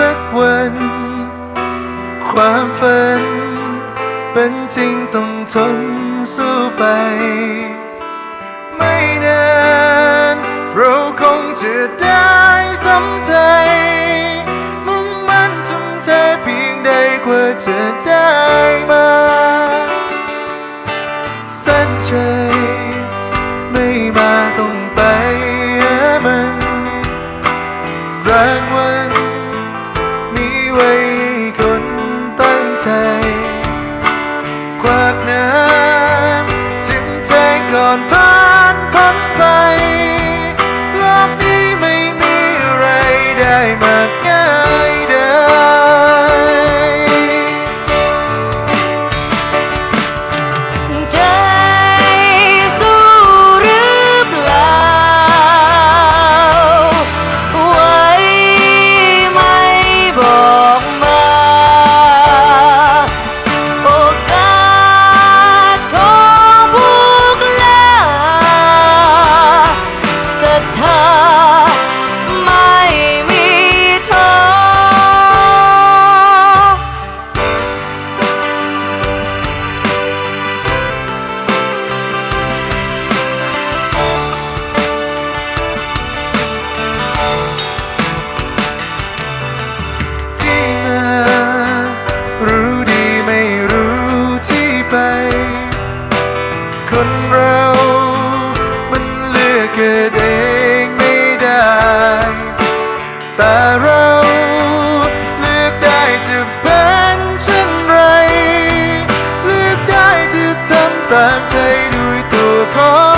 สักวัน ความฝัน เป็นจริงต้องทนสู้ไป ไม่นานเราคงจะได้สมใจ มุ่งมั่นทุ่มเทเพียงใดกว่าจะได้มา สัญชั ตามใจด้วยตัวของ